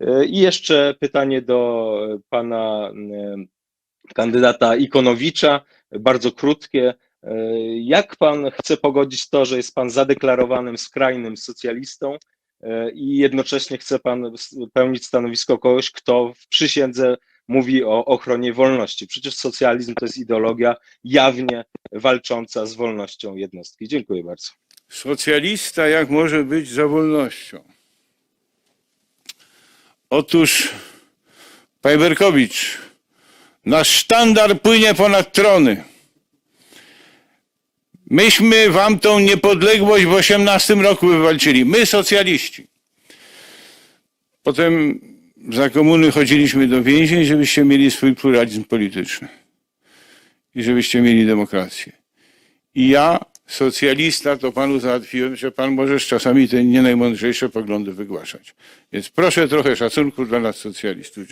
E, I jeszcze pytanie do pana e, kandydata Ikonowicza, bardzo krótkie. E, Jak pan chce pogodzić to, że jest pan zadeklarowanym skrajnym socjalistą i jednocześnie chce pan pełnić stanowisko kogoś, kto w przysiędze mówi o ochronie wolności? Przecież socjalizm to jest ideologia jawnie walcząca z wolnością jednostki. Dziękuję bardzo. Socjalista jak może być za wolnością? Otóż, panie Berkowicz, nasz sztandar płynie ponad trony. Myśmy wam tą niepodległość w 18 roku wywalczyli. My, socjaliści. Potem za komuny chodziliśmy do więzień, żebyście mieli swój pluralizm polityczny. I żebyście mieli demokrację. I ja, socjalista, to panu załatwiłem, że pan możesz czasami te nie najmądrzejsze poglądy wygłaszać. Więc proszę trochę szacunku dla nas socjalistów.